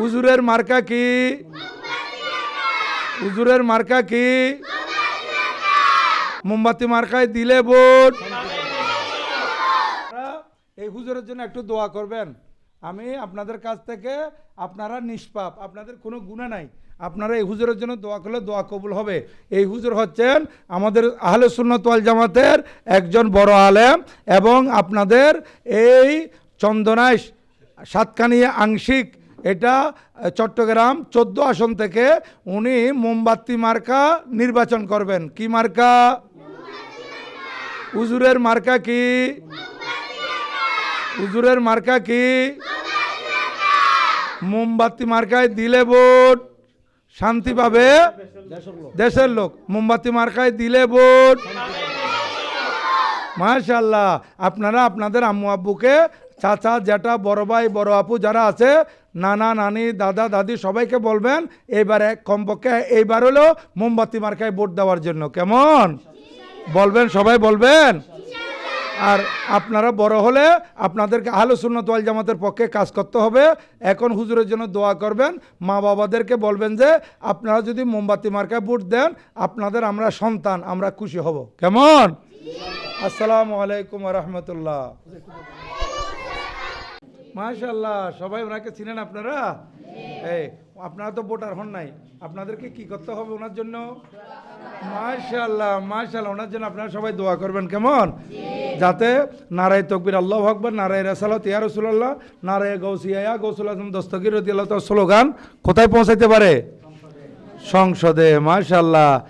হুজুরের মার্কা কি? হুজুরের মার্কা কি? মোমবাতি মার্কায় দিলে ভোট। এই হুজুরের জন্য একটু দোয়া করবেন। আমি আপনাদের কাছ থেকে আপনারা নিষ্পাপ, আপনাদের কোনো গুণা নাই। আপনারা এই হুজুরের জন্য দোয়া করলে দোয়া কবুল হবে। এই হুজুর হচ্ছেন আমাদের আহলে সুন্নত ওয়াল জামাতের একজন বড় আলেম এবং আপনাদের এই চন্দনায় সাতকানিয়া আংশিক এটা চট্টগ্রাম চোদ্দ আসন থেকে উনি মোমবাতি মার্কা নির্বাচন করবেন। কি মার্কা? উজুরের মার্কা কি? হুজুরের মার্কা কি? মোমবাতি মার্কায় দিলে ভোট, শান্তি পাবে? দেশের লোক। মোমবাতি মার্কায় দিলে ভোট। মাশাল্লাহ আপনারা আপনাদের আম্মু আব্বুকে চাচা, জ্যাঠা, বড় ভাই, বড় আপু যারা আছে, নানা, নানি, দাদা, দাদি, সবাইকে বলবেন, এইবারে কমপক্ষে এইবার হলো মোমবাতি মার্কায় ভোট দেওয়ার জন্য। কেমন? বলবেন, সবাই বলবেন? আর আপনারা বড় হলে আপনাদেরকে আহলে সুন্নত ওয়াল জামাতের পক্ষে কাজ করতে হবে। এখন হুজুরের জন্য দোয়া করবেন। মা বাবাদেরকে বলবেন যে, আপনারা যদি মোমবাতি মার্কায় ভোট দেন, আপনাদের আমরা সন্তান, আমরা খুশি হব। কেমন? আসসালামু আলাইকুম রহমতুল্লাহ। মাশাল্লাহ সবাই ওনাকে চিনেন আপনারা? আপনারা তো ভোটার হন নাই। আপনাদেরকে কি করতে হবে ওনার জন্য? মাশাল্লাহ মাশাল্লাহ ওনার জন্য আপনারা সবাই দোয়া করবেন, কেমন? যাতে নারায় তকবির, আল্লাহ আকবর, নারায় রাসালত, ইয়া রসুল্লাহ নারায় গৌসিয়া গৌসুল আজম, দস্তগির রতি আল্লাহ স্লোগান কোথায় পৌঁছাইতে পারে? সংসদে মাশাল্লাহ